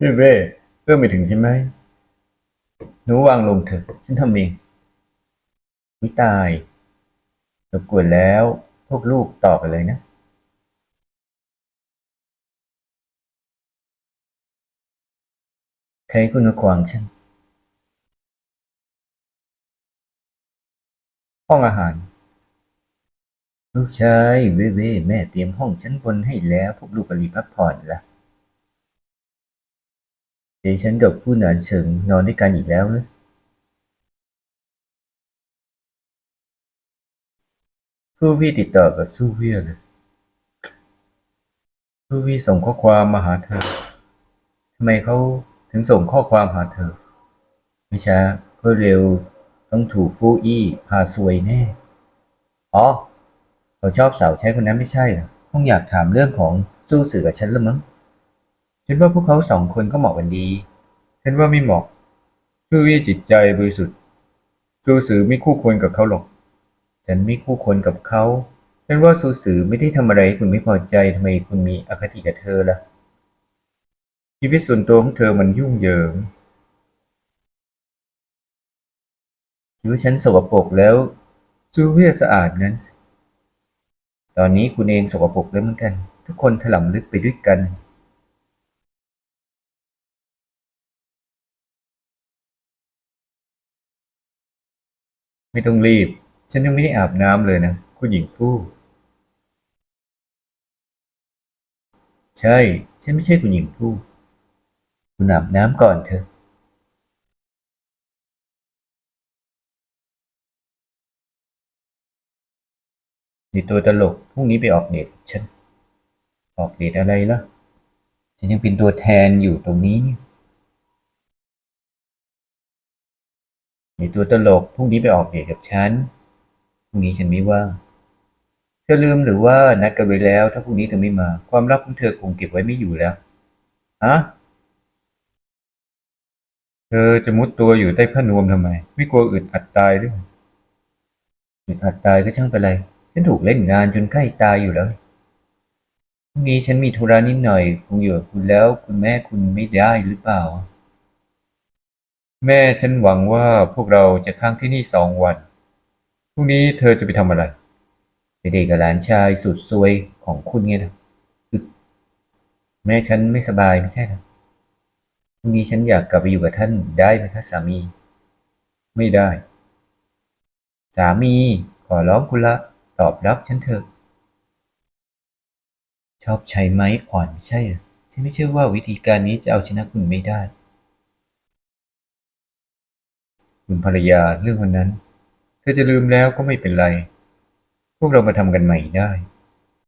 เว่เว่เอื้อมไปถึงใช่ไหมหนูวางลงเถอะฉันทำเองวิตายรบกวนแล้ว พวกลูกต่อกันเลยนะ ใครคุณมาขวางฉัน ห้องอาหาร ลูกชายเว่เว่แม่เตรียมห้องชั้นบนให้แล้ว พวกลูกก็รีบพักผ่อนละ เดี๋ยวฉันกับฟู่หนานเฉิงนอนด้วยกันอีกแล้วเลยฟู่วี่ติดต่อกับสู้เวียเลยฟู่วี่ส่งข้อความมาหาเธอ ทำไมเขาถึงส่งข้อความหาเธอ ไม่ช้าก็เร็ว ต้องถูกฟู่อี้พาซวยแน่ อ๋อ เขาชอบสาวใช้คนนั้นไม่ใช่เหรอ คงอยากถามเรื่องของสู้สื่อกับฉันละมั้ง ฉันว่าพวกเขาสองคนก็เหมาะกันดี ฉันว่าไม่เหมาะคือวิจิตใจบริสุทธิ์สู้สื่อไม่คู่ควรกับเขาหรอก ฉันไม่คู่ควรกับเขา ฉันว่าสู้สื่อไม่ได้ทำอะไรให้คุณไม่พอใจทำไมคุณมีอคติกับเธอล่ะ ชีวิตส่วนตัวของเธอมันยุ่งเหยิงคิดว่าฉันสกปรกแล้วสู้เวียสะอาดงั้น ตอนนี้คุณเองสกปรกแล้วเหมือนกัน ทุกคนถลำลึกไปด้วยกัน ไม่ต้องรีบ ฉันยังไม่ได้อาบน้ำเลยนะ คุณหญิงฟู่ใช่ ฉันไม่ใช่คุณหญิงฟู่คุณอาบน้ำก่อนเถอะ นี่ตัวตลก พรุ่งนี้ไปออกเดทฉัน ออกเดทอะไรล่ะ ฉันยังเป็นตัวแทนอยู่ตรงนี้เนี่ย นี่ตัวตลกพรุ่งนี้ไปออกเดทกับฉันพรุ่งนี้ฉันไม่ว่างเธอลืมหรือว่านัดกันไว้แล้ว ถ้าพรุ่งนี้เธอไม่มา ความลับของเธอคงเก็บไว้ไม่อยู่แล้วฮะเธอจะมุดตัวอยู่ใต้ผ้านวมทำไม ไม่กลัวอึดอัดตายหรืออึดอัดตายก็ช่างเป็นไรฉันถูกเล่นงานจนใกล้ตายอยู่แล้วพรุ่งนี้ฉันมีธุระนิดหน่อยคงอยู่กับคุณแล้ว คุณแม่คุณไม่ได้หรือเปล่า แม่ฉันหวังว่าพวกเราจะค้างที่นี่สองวัน พรุ่งนี้เธอจะไปทำอะไร ไปเดทกับหลานชายสุดซวยของคุณไงนะแม่ฉันไม่สบายไม่ใช่เหรอพรุ่งนี้ฉันอยากกลับไปอยู่กับท่านได้ไหมคะสามี ไม่ได้ สามีขอร้องคุณละ ตอบรับฉันเถอะ ชอบใช้ไม้อ่อนไม่ใช่ ฉันไม่เชื่อว่าวิธีการนี้จะเอาชนะคุณไม่ได้ คุณภรรยาเรื่องวันนั้น เธอจะลืมแล้วก็ไม่เป็นไร พวกเรามาทำกันใหม่ได้